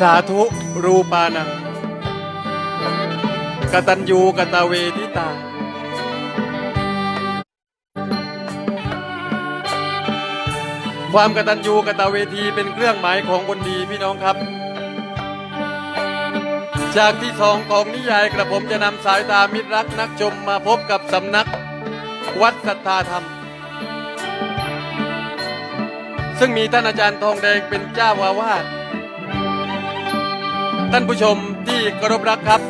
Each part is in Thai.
สาธุรูปานังกตัญญูกตเวทิตา ความกตัญญูกตเวทีเป็นเครื่องหมายของคนดีพี่น้องครับ จากที่สองของนิยายกระผมจะนำสายตามิตรรักนักชมมาพบกับสำนักวัดสัทธาธรรม ซึ่งมีท่านอาจารย์ทองแดงเป็นเจ้าอาวาส ท่านผู้ชมที่เคารพรักครับ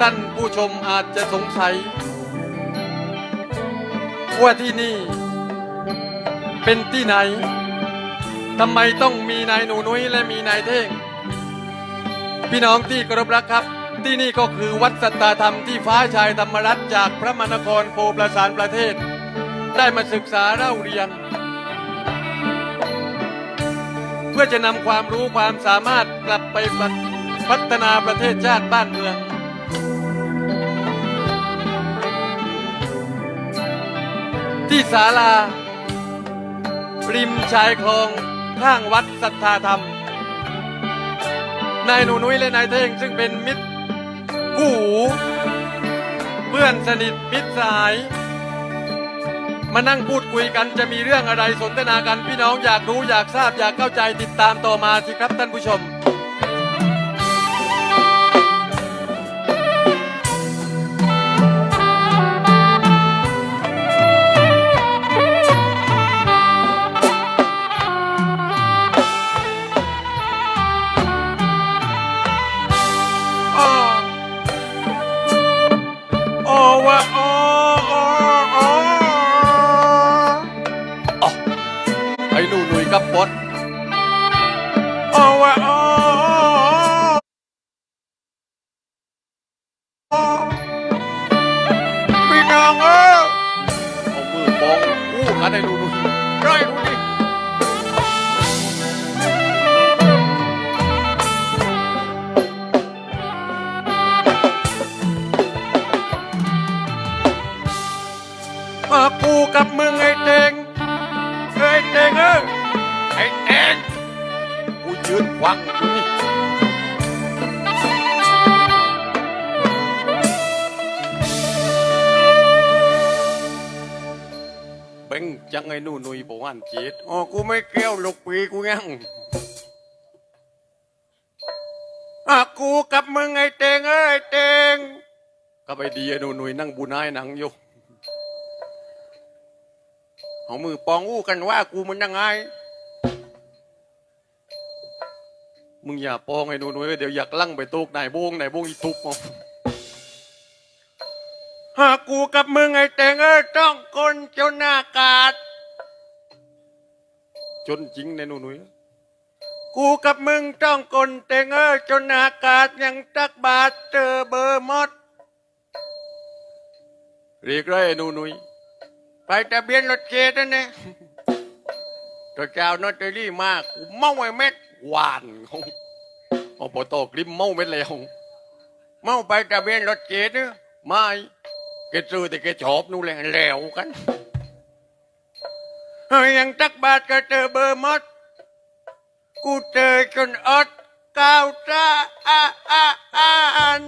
ท่านผู้ชมอาจจะสงสัย ว่าที่นี่เป็นที่ไหนทำไมต้องมีนายหนูนุ้ยและมีนายเท่ง พี่น้องที่เคารพรักครับ ที่นี่ก็คือวัดสัตตาธรรมที่ฟ้าชายธรรมรัตน์จากพระมณครโพประสานประเทศ ได้มาศึกษาเล่าเรียน เพื่อจะนำความรู้ความสามารถกลับไป พัฒนาประเทศชาติบ้านเมือง ที่ศาลา ริมชายคลองข้างวัดสัทธาธรรม นายหนูนุ้ยและนายเท่งซึ่งเป็นมิตรคู่เพื่อนสนิทมิตรสาย มานั่งพูดคุยกันจะมีเรื่องอะไรสนทนากันพี่น้องอยากรู้อยากทราบอยากเข้าใจติดตามต่อมาสิครับท่านผู้ชม ไอ้เต็งเออไอ้เต็งกูยืนฟังอยู่นี่เบ่งจังไอ้หนู่นุยบอกว่าอันจีดอ๋อกูไม่เกี่ยวลูกปีกูยังอะกูกับมึงไอ้เต็งเอ้ยไอ้เต็งก็ไปดีไอ้หนู่นุยนั่งบูนายหนังอยู่ เอามือปองอู้กันว่ากูมันยังไง มึงอย่าปองไอ้หนูหนุ่ยเดี๋ยวอยากลั่งไปตุกนายโบงนายโบงอีทุกเอาหากกูกับมึงไอ้แตงเอ้ยต้องคนจนอากาศ จนจริงในหนูหนุ่ยกูกับมึงต้องคนแตงเอ้ยจนอากาศยังตักบาทเจอเบอร์หมดเรียกไรไอ้หนูหนุ่ย ไปทะเบียนรถเกตนั่นเองตัวเจ้านอตเตอรี่มากกูเมาไอ้เม็ดหวานของเอาปอตกริมเมาเม็ดแล้วเมาไปทะเบียนรถเกตเนอะไม่แกซื้อแต่แกชอบนู่นแหละแล้วกันเฮ้ยยังตักบาทก็เจอเบอร์มดกูเจอจนอดก้าวจ้าอาอาอาอัน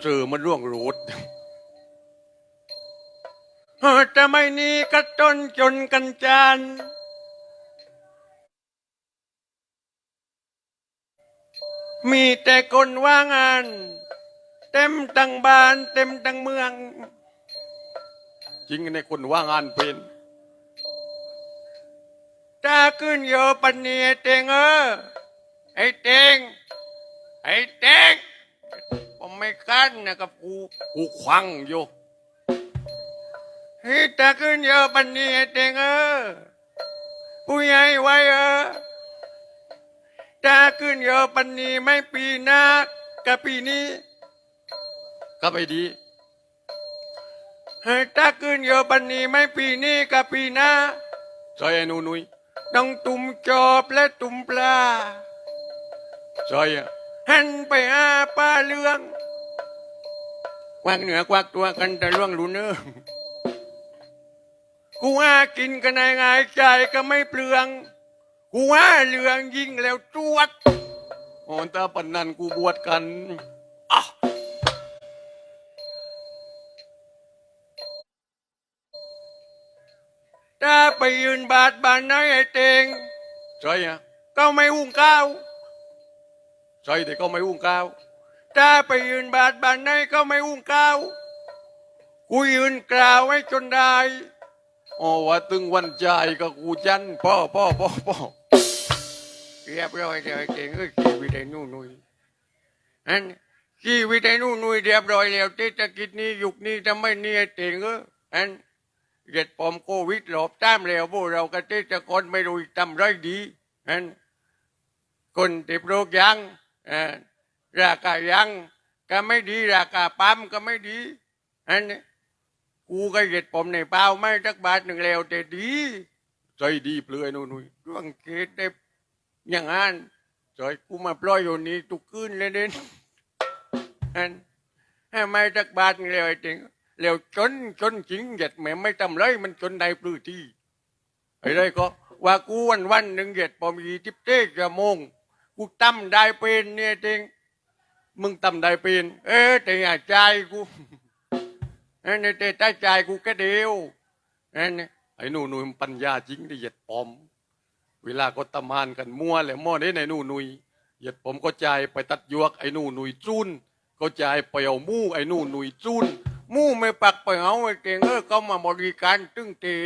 เจอมันร่วงรูด จะไม่นี้ก็จนจนกันจานมีแต่คนว่างงาน เต็มตังบ้าน เต็มตังเมือง จริงในคนว่างงานเป็นถ้าขึ้นโยปันนีไอ้เตงเออไอ้เตงไอ้เตงผมไม่กันนะกับกูกูควังอยู่ ฮิตาขึ้นเยอะปันนี้เต็งเออผู้ใหญ่ไว้เออตาขึ้นเยอะปันนี้ไม่ปีหน้ากับปีนี้ก็ไปดีเฮ้ยตาขึ้นเยอะปันนี้ไม่ปีนี้กับปีหน้าใช่ไอ้หนูนุยต้องตุ่มจอบและตุ่มปลาใช่อะหันไปหาป้าเลืองกวักเหนือกวั กตัวกันแต่ล่วงรู้เนอกูว่ากินกันง่ายๆใจก็ไม่เปลือง กูว่าเรื่องยิ่งแล้วจวดโอ้ตาปันนันกูบวชกันอะถ้าไปยืนบาทบานไหนไอ้เตงใช่อะก็ไม่หุ้งข้าวใช่แต่ก็ไม่หุ้งข้าวถ้าไปยืนบาทบานไหนก็ไม่หุ้งข้าวกูยืนกล่าวไว้จนได้ อ๋อว่าตึงวันใจายก็กูจันพ่อพ่อพ่อพ่อเรียบร้อยเดี๋ยวเก่งก็ชีวิตไอ้นู่นนุยอันชีวิตไอ้นู่นนุยเรียบร้อยแล้วเศรษฐกิจนี้ยุคนี้ทำไม่เนี่ยเก่งเอออันเหตุปอมโควิดหลบตามแล้วพวกเราเกษตรกรไม่รู้ทำไรดีอันคนติดโรคยังอ่าราคายังก็ไม่ดีราคาปั๊มก็ไม่ดีอันนี้ กูก็เหยียดผมในเปล่าไม่สักบาทหนึ่งแล้วแต่ดี ใจดีเปลือยนู่นนู่นดวงเกตได้อย่างนั้นใจกูมาปล่อยอยู่นี่ทุกคืนเลยเด่นอันให้ไม่สักบาทหนึ่งแล้วไอ้จริงแล้วจนจนจริงเหยียดแม่ไม่ทำไรมันจนได้ปลื้ที่ไอ้ไรก็ว่ากูวันวันหนึ่งเหยียดผมยี่สิบเจ็ดชั่วโมงกูตั้มได้เป็นเนี่ยจริงมึงตำได้เป็นเออแต่อย่าใจกู นนี้แต่ใต้ใจกูแค่เดียวนั่นไอ้หนูหนุ่ยมันปัญญาจริงได้เหยียดปอม เวลาก็ตะมานกันมั่วแหละมั่วได้ในหนูหนุ่ยเหยียดผมก็ใจไปตัดยวกไอ้หนูหนุ่ยจุนก็ใจไปเอามู่ไอ้หนูหนุ่ยจุนมู่ไม่ปักไปเอาไอ้เก่งเออเขามาบริการตึงเตะ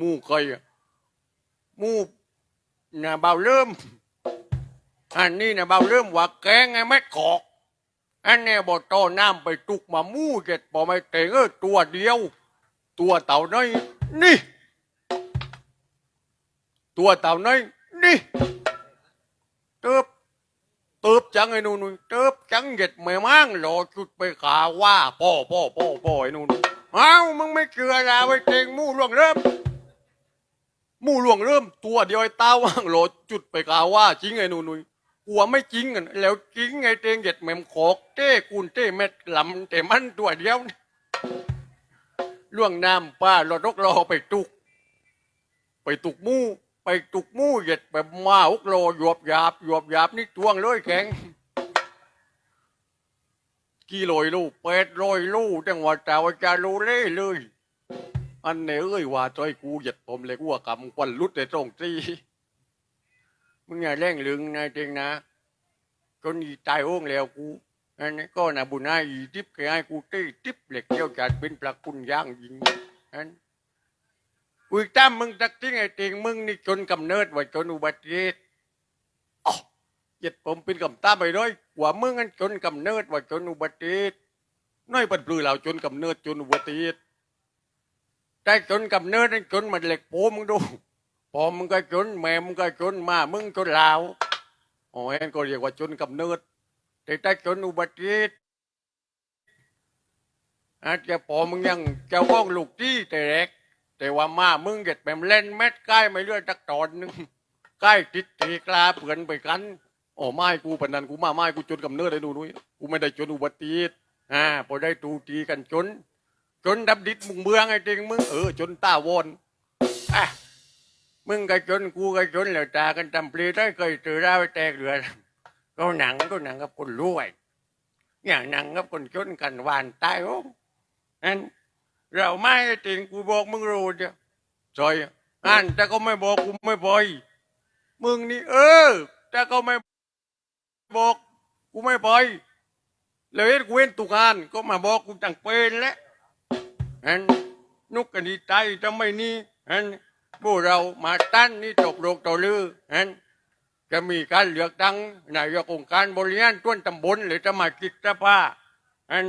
มู่ใครอะมู่น่ะเบาเริ่มอันนี้นะเบาเริ่มว่าแกงไงไม่กอก อันนี้บอตอน้ำไปตุกมามู่เจ็ดพอไม่เตงเออตัวเดียว ตัวเต่าน้อยนี่ ตัวเต่าน้อยนี่เติบเติบจังไอ้นู่นเติบจังเห็ดไม่มั่งหลอจุดไปขาว่าพ่อพ่อพ่อพ่อไอ้นู่นเอ้ามึงไม่เชื่อละไอ้เตงมู่ล่วงเริ่มมู่ล่วงเริ่ม ตัวเดียวไอ้ตาว่างหลดจุดไปกาว่าจริงไอ้หนูนุย กลัวไม่จริงกันแล้วจริงไอ้เตงเหย็ดแมมขอกเต้กุนเต้เม็ดลำแต่มันตัวเดียวนี่ล่วงน้ำป้าหลอดกรอไปตุก ไปตุกมู่ไปตุกมู่เหย็ดแบบมาอุกโลหยวบหยาบหยวบหยาบนี่ตวงเลยแข็งกี่ลอยลูกเป็ดลอยลูกจังหวัดแต่ว่าจะรู้เล่เลย อันเนเอ้ยว่าจอยกูเหยียดผมเลยกูว่ากำควันลุดแต่ตรงที่ มึงอย่าเร่งลึงนะจริงนะจนอีตายโอ้งแล้วกูอันนี้ก็นะบุญนายอีทิพย์แกให้กูตีทิพย์เหล็กเกี่ยวจัดเป็นปลาคุณย่างยิงอันกูอีกตามมึงตักทิ้งไอ้เติงมึงนี่จนกำเนิดว่าจนอุบัติเหตุอ๋อเหยียดผมเป็นกำตาไปด้วยว่ามึงอันจนกำเนิดว่าจนอุบัติเหตุน้อยปัดปลือเราจนกำเนิดจนอุบัติเหตุได้จนกับเนื้อได้จนมันเหล็กโป้มึงดู พอมึงก็จนแม่มึงก็จนมามึงจนลาวโอ้ยนั่นก็เรียกว่าจนกับเนื้อแต่ได้จนอุบัติเหตุอาจจะพอมึงยังจ้าของลูกที่แต่แรกแต่ว่ามามึงเก็ดแบบเล่นแมทใกล้ไม่เลือดตักตอนหนึงใกล้ติดตีกลาเปือนไปกันโอ้ไม่กูปนนันกูมาไม่กูจนกับเนื้อเลยดูนุ้ยกูไม่ได้จนอุบัติเหตุอ่าพอได้ตูตีกันจน จนดับดิดมึงเบืองไอ้จริงมึงเออจนตาวนอะ มึงก็จนกูก็จนแล้วตากันจำปลีได้เคยเจอได้ไปแตกเรือก็หนังก็หนังกับคนรวยอย่างหนังกับคนจนกันหวานตายโอ้อันเราไม่ไอ้จริงกูบอกมึงรู้เดียวจอยอันแต่ก็ไม่บอกกูไม่ปล่อยมึงนี่เออแต่ก็ไม่บอกกูไม่ปล่อยแล้วเห็นกูเห็นตุกานก็มาบอกกูจังเป็นแล้วอันนุกกันดีใจทำไมนี่อัน พวกเรามาตั้นนี่ตกโลกต่อลืออันจะมีการเลือกตั้งนายกองค์การบริหารต้นตำบลหรือสมาชิกสภาอัน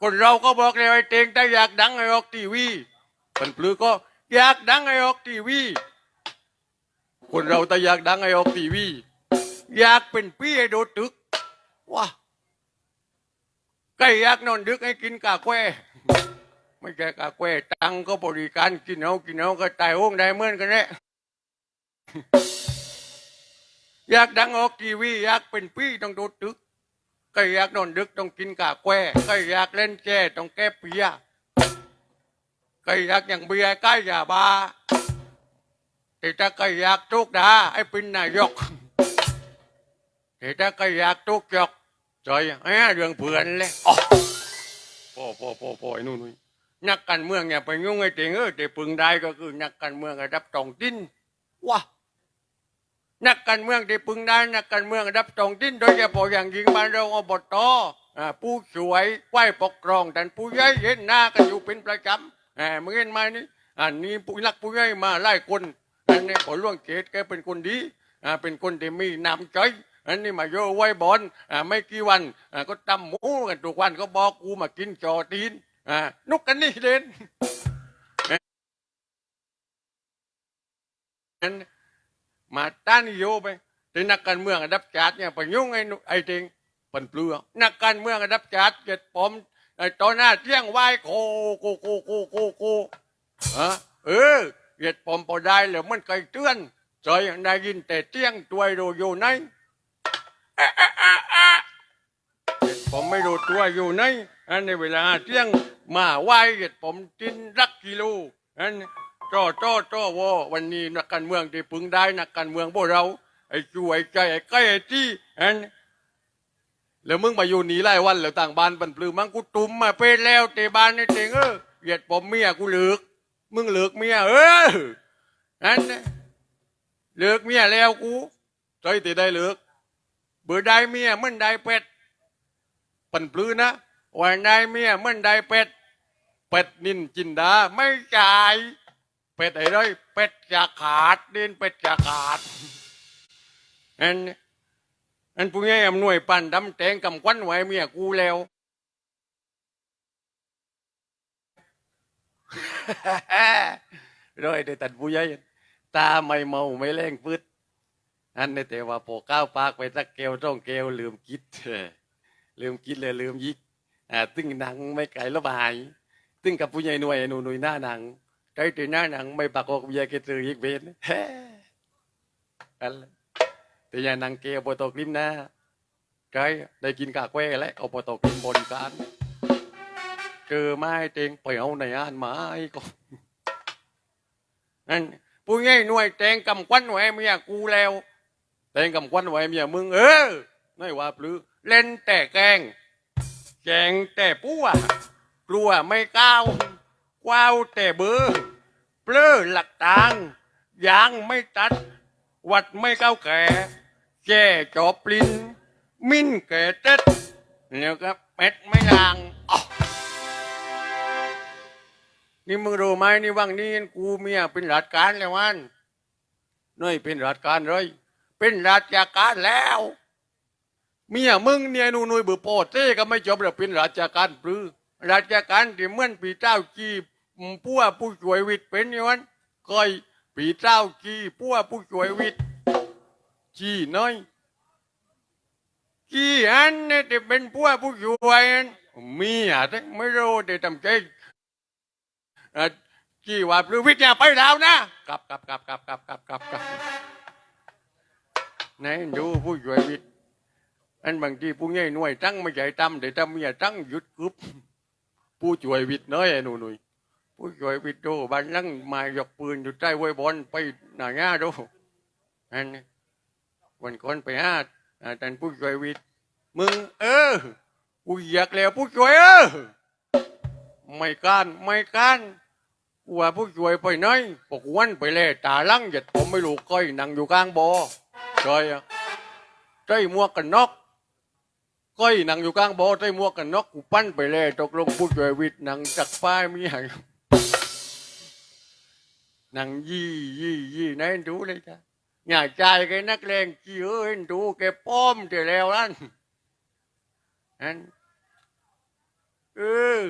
คนเราก็บอกเลยไอ้เตงถ้าอยากดังไอ้ออกทีวีคนปลือก็อยากดังไอ้ออกทีวี คนเราแต่อยากดังไอ้ออกทีวี อยากเป็นพี่ไอ้โดดตึกว้าใกล้อยากนอนดึกให้กินกาแคว ไม่ใช่กาแควตังก็บริการกินเอากินเอาก็ตายโอ้งได้เหมือนกันแหละอยากดังออกทีวีอยากเป็นพี่ต้องโดดตึกก็อยากนอนดึกต้องกินกาแควก็อยากเล่นแจ้ต้องแก้เปียก็อยากอย่างเบียร์ใกล้ยาบาแต่ถ้าก็อยากทุกดาไอ้เป็นนายกแต่ถ้าก็อยากทุกยกจอยแหเรื่องเพื่อนเลยอ๋อพ่อพอพอพ่อไอ้นู่นนี่น กการเมืองเนี่ยไปยุ่งไอ้เต็งเออแต่พึงได้ก็คือนักการเมืองระดับตองดินว้านักการเมืองที่พึงได้ นักการเมืองระดับท้องถิ่นโดยเฉพาะอย่างยิ่งบ้านเราอบตอ่าผู้ช่วยไหว้ปกครองท่านผู้ใหญ่เห็นหน้ากันอยู่เป็นประจำอ่ามึงเห็นไหมนี่อันนี้ผู้รักผู้ใหญ่มาหลายคนอันนี้ขอล่วงเกตแกเป็นคนดีอ่าเป็นคนที่มีน้ำใจอันนี้มาโยไว้บอลอ่าไม่กี่วันอ่าก็ตำหมูกันทุกวันก็บอกกูมากินจอตีน อ่านุกกันนี่เด่นนั้นมาต้านโยไปแต่นักการเมืองระดับจัดเนี่ยไปยุ่งไอ้ไอ้เจงปันเปลือกนักการเมืองระดับจัดเกิดผมไอ้ตอนหน้าเที่ยงไหวโคโคโคโคโคโคฮะเออเกิดผมพอได้แล้วมันไกลเตือนใจอยได้ยินแต่เที่ยงตัวโดอยู่ไหนเกิดผมไม่รู้ตัวอยู่ไหนอันในเวลาเที่ยง มาไหวเกิดผมกินรักกิโลอันจ้อจ้อจ้อวอวันนี้นักการเมืองที่พึงได้นักการเมืองพวกเรา ไอ้ช่วยใจไอ้ใกล้ไอ้ที่อันแล้วมึงมาอยู่หนีหลายวันแล้วต่างบ้านปันปลือมังกูตุ่มมาเป็นแล้วเตบ้านนี่เตงเออเหยียดผมเมียกูเหลือกมึงเหลือกเมียเอออันน่ะเหลือกเมียแล้วกูใจตีได้เหลือกเบื่อได้เมียมันได้เป็ดปันปลือนะวันได้เมียมันได้เป็ด เป็ดนินจินดาไม่จ่าย เป็ดไอ้ไรเป็ดจะขาดเดินเป็ดจะขาดอันอันผู้ใหญ่อำนวยปั่นดำแตงกำควันไว้เมียกูแล้วร้อยได้ตัดผู้ใหญ่ตาไม่เมาไม่แรงพืดอันนี้แต่ว่าพอก้าวปากไปสักเกลต้องเกลลืมคิดลืมคิดเลยลืมยิกอ่าตึงนังไม่ไก่ระบาย Ting kapunya inu ay nunu nanang. Kahit nanang may bako kuya kituig ben. Al. Tinya nang ke opoto klim na. Kai dai kin ka kwe le opoto klim bon kan. เจอไม้เต็งเปลี่ยวในอ่านไม้ก็นั่นผู้ง่ายหน่วยแตงกำควันไว้เมียกูแล้วแตงกำควันไว้เมียมึงเออไม่ว่าปลือเล่นแต่แกงแกงแต่ปู้อะ กลัวไม่ก้าวกว้าวแต่เบอเปลือหลักตางยางไม่ตัด วัดไม่ก้าวแก่แก่จอบปลิ้น มิ้นแก่เต็ดแล้วก็เป็ดไม่ลางนี่มึงรู้ไหมนี่ว่างนี้กูเมียเป็นราชการแล้ววันน้อยเป็นราชการเลยเป็นราชการแล้ว เมียมึงเนี่ยนูนุยบือโปเต้ก็ไม่จบแล้วเป็นราชการปรือ ราชการที่เมื่อนปีเจ้าจีผู้ว่าผู้ช่วยวิทย์เป็นอย่างนั้นก้อยปีเจ้าจีผู้ว่าผู้ช่วยวิทย์จีน้อยจีอันเนี่ยเป็นผู้ว่าผู้ช่วยอันมียแต่ไม่รู้แต่ทำใจเอ่อจีว่าปรือวิทย์อย่าไปแล้วนะกลับกลับกลับกลับกลับกลับกลับกลับไหนดูผู้ช่วยวิทย์อันบางทีผู้ใหญ่หน่วยตั้งไม่ใช่ตั้มแต่ตั้มเมียตั้งหยุดกึบ ผู้ช่วยวิทย์น้อยหนูหนุ่ยผู้ช่วยวิทย์โดบ้านนั่งมายกปืนอยู่ใต้ไว้บอลไปหน้าง่าดูอันนี้วันก่อนไปหาอ่าท่ผู้ช่วยวิทย์มึงเออกูอยากแล้วผู้ช่วยเออไม่การไม่การว่าผู้ช่วยไปไหนปกวันไปเลยตาลังหยัดผมไม่รู้ก้อยนั่งอยู่กลางบ่อจอยอะใจหมวกันนอก ก้อยนั่งอยู่กลางบ่อใจหมวกกันน็อกกูปั้นไปเลยตกลงผู้ช่วยวิทย์นั่งจักป้ายมีหางนั่งยี่ยี่ยี่ไหนดูเลยจ้ะอย่าใจายแกนักเลงจี้เอ้ยดูแกป้อมเดี๋ยวแล้วนั่นนั่นเออ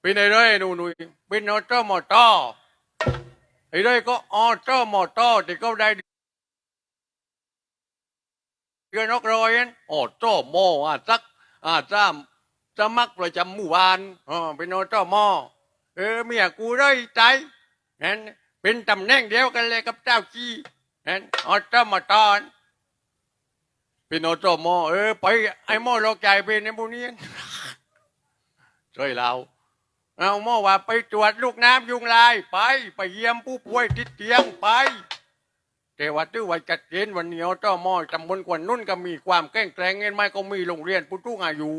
เป็นไอ้ไรหนูหนุ่ยเป็นออโต้มอตอไอ้ไรก็ออโต้มอตอที่เขาได้ เรือนกรอยนั้นโอ้โจ้โมอะสักอะจ้าจะมักประจำหมู่บ้านอ๋อเป็นโอโจ้โมเออเมียกูได้ใจนั่นเป็นตำแหน่งเดียวกันเลยกับเจ้าจี้นั่นโอโจ้มาตอนเป็นโอโจ้โมเออไปไอ้โมโลกใจเป็นในพวกนี้ช่วยเราเอาเมื่อว่าไปตรวจลูกน้ำยุงลายไป ไปเยี่ยมผู้ป่วยติดเตียงไป แต่ว่าตื้อไว้จัดเจนวันเหนี้เอาต้อมอตำบลกวนนุ่นก็มีความแกล้งแกล้งเงินไหมก็มีโรงเรียนผู้ทุ่งอายุ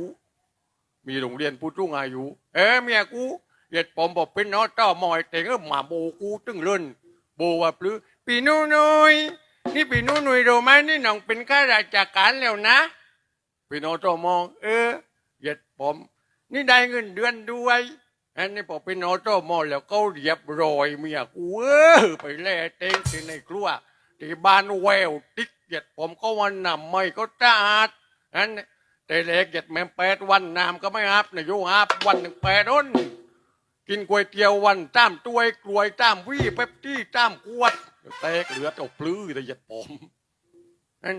มีโรงเรียนผู้ทุ่งอายุ เอ้เมียกูเหยียดผมบอกเป็นน้อต้อมอยแต่งเออหมาโบกูตึงเล่นโบว่าปลื้อปีนู้นุยนี่ปีนู้นุยรู้ไหมนี่น้องเป็นข้าราชการแล้วนะพี่น้องต้อมอเออเหยียดผม นี่ได้เงินเดือนด้วยอันนี้พอเป็นออโต้ามอแล้วก็เรียบร้อยเมียกูเออไปแล่เต้งที่ในครัว ที่บ้านแววติ๊กเหยียดผมก็วันนำไม่ก็ตาดอันนี้แต่เล็กเหยียดแม่แปดวันน้ำก็ไม่อับนะโยอับวันหนึ่งแปดร้นกินก๋วยเตี๋ยววันตามตัวยกลวยตามวี่เป๊ปตี้ตามขวดแตกเหลือแต่ปลื้อแต่เหยียดผมอัน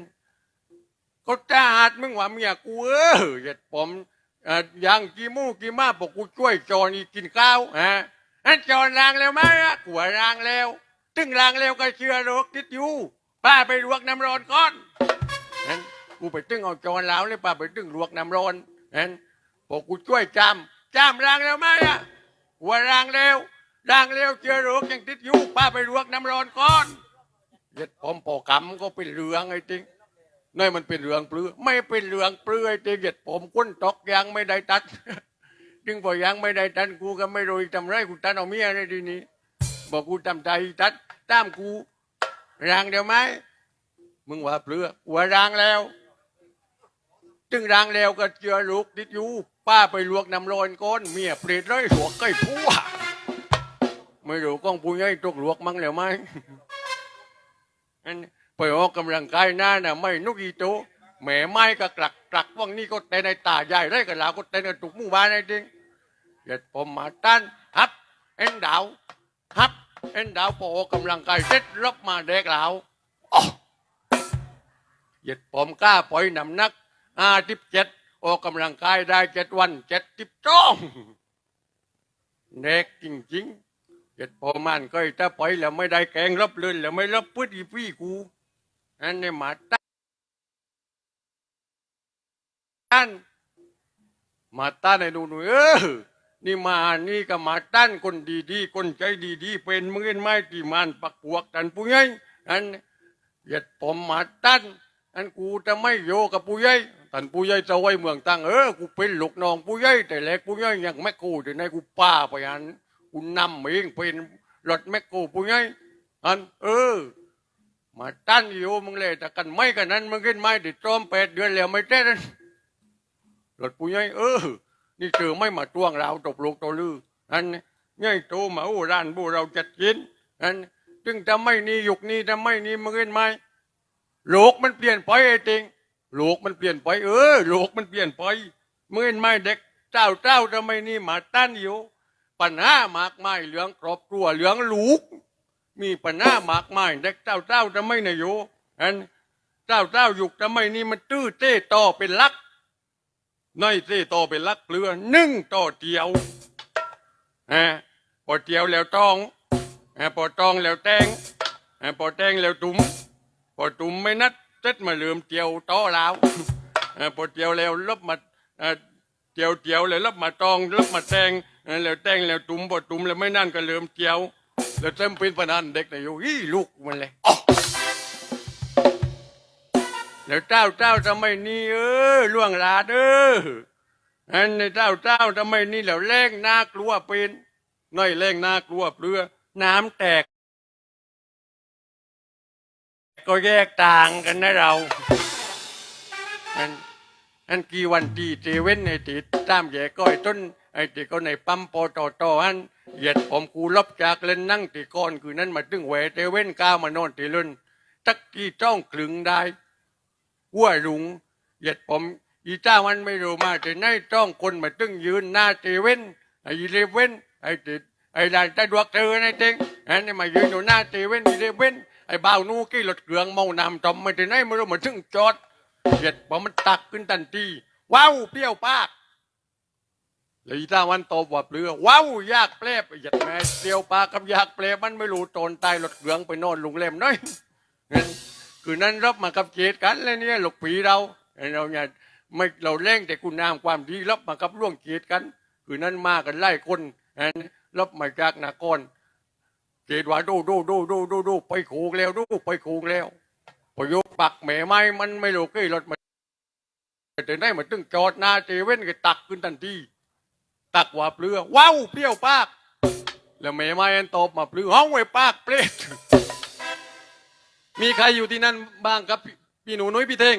ก็จ้าหัดมึงว่าเมียกูเออเหยียดผมเอ่อยังกี่มู่กี่มาบอกกูช่วยจอนี่กินข้าวฮะนั่นจอนรางแล้วไหมอะกูว่ารางแล้ว ตึงรางแล้วก็เชื่อโรคติดอยู่ป้าไปลวกน้ำร้อนก่อนนั่นกูไปตึงเอาจอนแล้วเลยป้าไปตึงลวกน้ำร้อนนั่นบอกกูช่วยจำจำรางแล้วไหมอะว่ารางแล้วรางแล้วเชื้อโรคยังติดอยู่ป้าไปลวกน้ำร้อนก่อนเหยียดผมปอกำก็เป็นเรืองไอ้จริงนี่มันเป็นเรืองปลือไม่เป็นเรืองปลือไอ้เตียดผมก้นตอกยังไม่ได้ตัดจึงพอยังไม่ได้ตัดกูก็ไม่รู้ทำไรกูตัดเอาเมียในทีนี้ บอกกูทำใจตัดตามกูรางเดียวไหมมึงว่าเปลือกว่ารางแล้ว จึงรางแล้วก็เจอลูกติดอยู่ป้าไปลวกน้ำร้อนก้นเมียเปรตเลยหัวใกล้พัวไม่รู้กล้องปุ้ยให้ตกลวกมั้งแล้วไหมอันไปออกกำลังกายหน้าน่ะไม่นุกอีโตแหมไม้ก็กลักกลักว่างนี่ก็เต้นในตาใหญ่ได้กันแล้วก็เต้นในตุกมู่บ้านไอ้จริงเด็ดผมมาตั้นฮับเอ็นดาว ฮับเอ็นดาวพอออกกำลังกายเสร็จรับมาเด็กแล้วอ๋อเหยียดผมกล้าปล่อยน้ำหนักอาทิบเจ็ดออกกำลังกายได้เจ็ดวันเจ็ดทิบจ้องเด็กจริงๆเจ็ดพอมันก็ถ้าไปแล้วไม่ได้แกงรับเลยแล้วไม่รับพุทธิพี่กูอันนี้มาตั้นมาตั้นไอ้หนูหนูเออ นี่มานี่ก็มาตั้นคนดีๆคนใจดีๆเป็นมือไม้ที่มันปักปวกกันปุ้ยอันเหยียดผมมาตั้นอันกูจะไม่โยกับปุ้ยท่านปุ้ยจะไว้เมืองตั้งเออกูเป็นลูกน้องปุ้ยแต่แรกปุ้ยยังไม่กูแต่ในกูป้าไปอันกูนำเองเป็นรถแมคโครปุ้ยอันเออ มาตั้นอยู่มึงเลยแต่กันไม่กันนั้นมึงขึ้นไม่ติดจอมแปดเดือนแล้วไม่เต้นรถปุ้ยเออ นี่เจอไม่มาตวงเราตกลงตัวลืออันนี่โตมาโอ้ร้านบูเราจัดกินอันจึงจะไม่นี่ยุกนี้จะไม่นี่มึงขึ้นไม่โลกมันเปลี่ยนไปไอ้จริงโลกมันเปลี่ยนไป เออโลกมันเปลี่ยนไปมึงเห็นไหมเด็กเจ้าเจ้าจะไม่นี่มาตั้นอยู่ปัญหามากมายเหลืองครอบครัวเหลืองลูก มีปัญหามากมายเด็กเจ้าเจ้าจะไม่นายโยอันเจ้าเจ้ายุกจะไม่นี่มันตื้อเต้ต่อเป็นลัก อยเต้โต่อเป็นลักเปลือนึ่งต่อเดียวอ่าพอเดียวแล้วต้องอ่าพอต้องแล้วแตงอ่าพอแตงแล้วตุ้มพอตุ้มไม่นัดเซ็ตมาเลื่อมเดียวต่อแล้วอ่าพอเดียวแล้วลบมาอ่าเจียวเจียวเลยรับมาตองรับมาแตงออแล้วแตงแล้วตุ้มบ่ตุ้มแล้วไม่นั่นก็เริ่มเจียวแล้วเต็มเป็นปานนันเด็กนี่ยอยู่อีลูกมันเลย แล้วเจ้าเจ้าทำไมนี่เออล่วงลาเอออันในเจ้าเจ้าทำไมนี่แล้วแรงน่ากลัวเป็นน้อยแรงน่ากลัวเปลือน้ำแตก ก็แยกต่างกันนะเราอันอันกี่วันดีเจเว้นไอ้ติดตามแย่ก้อยต้นไอ้ติก็ในปั๊มปอต่อตออันเหยียดผมกูลบจากเล่นนั่งตีก้อนคือนั้นมาตึงแหวเจเว้นก้าวมานอนตีลุ่นตักกี่จ้องคลึงได้ วัวลุงเหยียดผมอีเจ้ามันไม่รู้มาแต่ในจ้องคนมาตึงยืนหน้าเจเว้นไอ้เลเว้นไอ้ติดไอ้ลานตะดวกเธอในเต็งอันนี้มายืนอยู่หน้าเจเว้นอีเลเว้นไอ้บ่าวนู่กี้รถเกลืองเมานำจอมไม่ได้ไหนไม่รู้มาถึงจอดเหยียดพอมันตักขึ้นทันทีว้าวเปรี้ยวปากเลยอีตาวันตบว่าเปลือว้าวยากแปลบเหยียดแม่เปรี้ยวปากกับยากแปลบมันไม่รู้ตนตายรถเหลืองไปนอนโรงแรมน้อย คือนั้นรับมากับเจดกันเลยเนี่ยหลกผีเราเราเนี่ยไม่เราเล่งแต่คุณงามความดีรับมากับร่วงเจดกัน คือนั้นมากันไล่คนอับมาจากนาครเกดว่าดูดูดูดูดูดูไปคูกแล้วดูไปคูกแล้วพอยกปักแม่ไม้มันไม่รู้กี่รถมาแต่ได้มาตึงจอดนาเจเว่นก็ตักขึ้นทันทีตักว่าเปลือว้าวเปรี้ยวปากแล้วแม่ไม้อันตอบมาเปลือห้องไว้ปากเปรต มีใครอยู่ที่นั่นบ้างครับ พี่หนูนุ้ยพี่เท่ง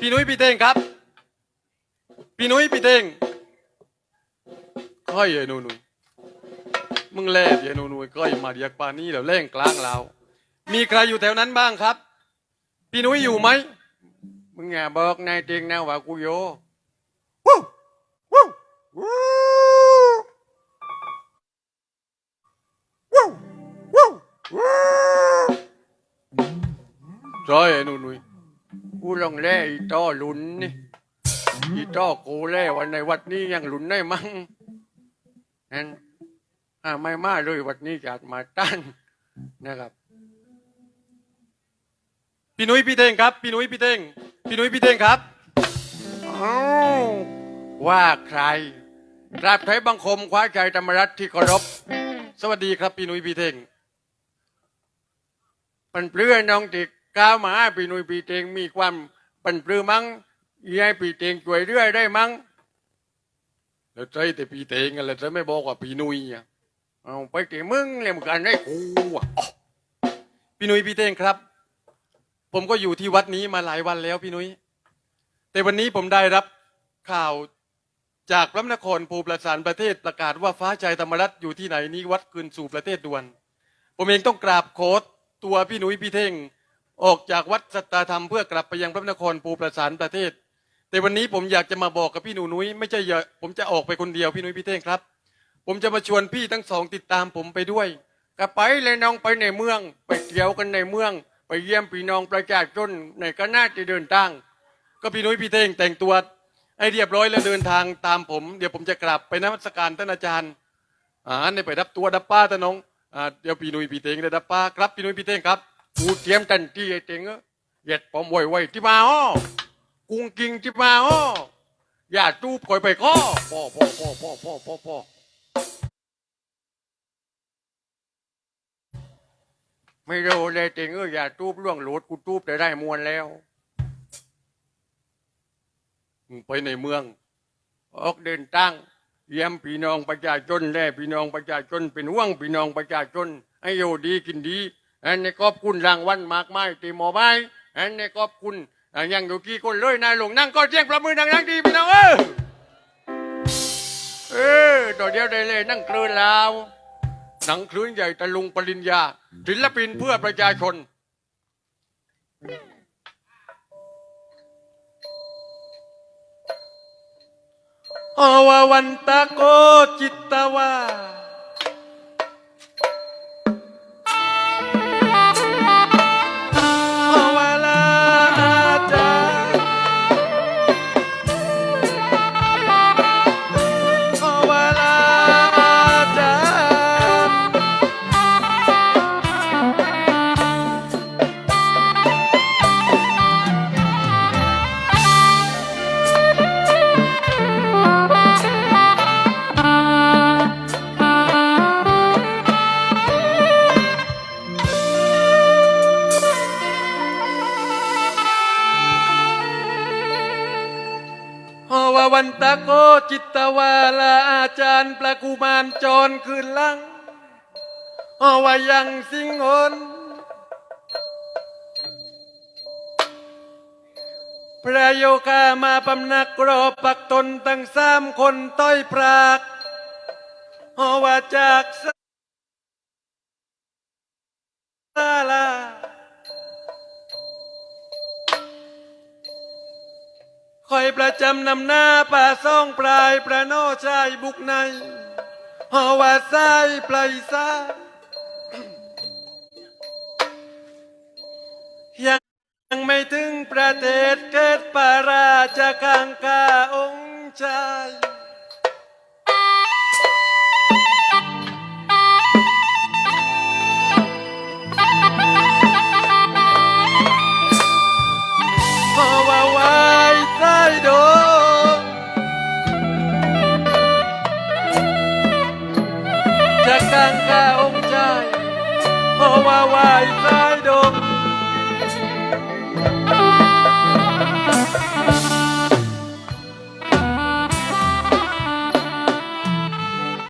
พี่นุ้ยพี่เท่งครับ พี่นุ้ยพี่เท่งก้อยไอ้หนูนุ้ยมึงแล่ไอ้หนูนุ้ยก้อยมาเรียกปานี่แล้วแล่งกลางเราวมีใครอยู่แถวนั้นบ้างครับ พี่นุ้ยอยู่ไหมมึงอย่าบอกนายเท่งนะว่ากูโยวู้วู้วู้ ใช่ไอ้หนูนุยกูลองแล่อีต้อหลุนนี่อีต้อกูแล่วันในวัดนี้ยังหลุนได้มั้งนั่นอ่าไม่มาเลยวัดนี้จัดมาตั้นนะครับพี่นุ้ยพี่เท่งครับพี่นุ้ยพี่เท่งพี่นุ้ยพี่เท่งครับอ้าวว่าใครกราบไทยบังคมคว้าใจธรรมรัฐที่เคารพสวัสดีครับพี่นุ้ยพี่เท่งปันเปลือน้องติ ก้าวมาให้ปีนุยปีเตงมีความปันเปลือมั้งยายปีเตงช่วยเรื่อยได้มั้งแล้วใจแต่ปีเตงอะไรจะไม่บอกว่าปีนุยอะเอาไปเกมึงเลยมึงกันได้กูอะอ๋อพี่นุยพี่เตงครับ ผมก็อยู่ที่วัดนี้มาหลายวันแล้วพี่นุยแต่วันนี้ผมได้รับข่าวจากพระนครภูประสานประเทศประกาศว่าฟ้าใจธรรมรัฐอยู่ที่ไหนนี้วัดคืนสู่ประเทศด่วน ผมเองต้องกราบโคดตัวพี่หนุยพี่เท่ง ออกจากวัดสัตตาธรรมเพื่อกลับไปยังพระนครภูประสานประเทศ แต่วันนี้ผมอยากจะมาบอกกับพี่หนูนุ้ยไม่ใช่อย่าผมจะออกไปคนเดียวพี่นุ้ยพี่เท่งครับ ผมจะมาชวนพี่ทั้งสองติดตามผมไปด้วยกลับไปเลยน้องไปในเมือง ไปเที่ยวกันในเมือง ไปเยี่ยมพี่น้องประชาชนในคณะที่เดินทางก็พี่นุ้ยพี่เท่งแต่งตัวให้เรียบร้อยแล้วเดินทางตามผม เดี๋ยวผมจะกลับไปนมัสการท่านอาจารย์อ่าในไปรับตัวดับป้าตานน้องอ่าเดี๋ยวพี่นุ้ยพี่เตงได้ดับป้าครับพี่นุ้ยพี่เตงครับ กูเตรียมทันทีไอ้เต็งเหยียดปอมไวไว้ที่มาอ้อกุ้งกิงที่มาอ้ออย่าจูบคอยไปข้อพ่อพ่อพ่อพ่อพ่อพ่อพ่อไม่รู้เลยเต็งเอออย่าจูบล่วงโหลดกูจูบแต่ได้มวนแล้วมึงไปในเมือง ออกเดินตั้งเยี่ยมพี่น้องประชาชนแล่พี่น้องประชาชนเป็นห่วงพี่น้องประชาชนให้อยู่ดีกินดี อันนี้ขอบคุณรางวัลมากมายตีหมอไม้อันนี้ขอบคุณอะยังอยู่กี่คนเลยนายหลวงนั่งก็เจียงประมือดังๆดีพี่น้องเออเออตัวเดียวได้เลยนั่งคลื่นแล้วหนังคลื่นใหญ่ตะลุงปริญญาศิลปินเพื่อประชาชนอววันตะโกจิตตวา ตะโกจิตวาลาอาจารย์ประกุมารจรคืนลังฮวายังสิงหนพระโยคามาปำนักรอปักตนตั้งสามคนต้อยปรากฮวจากสาลา คอยประจำนำหน้าป่าซ่องปลายประโนชายบุกในหอว่าไส้ปลายซายังไม่ถึงประเทศเกิดปาราชกังกาองค์ชาย จา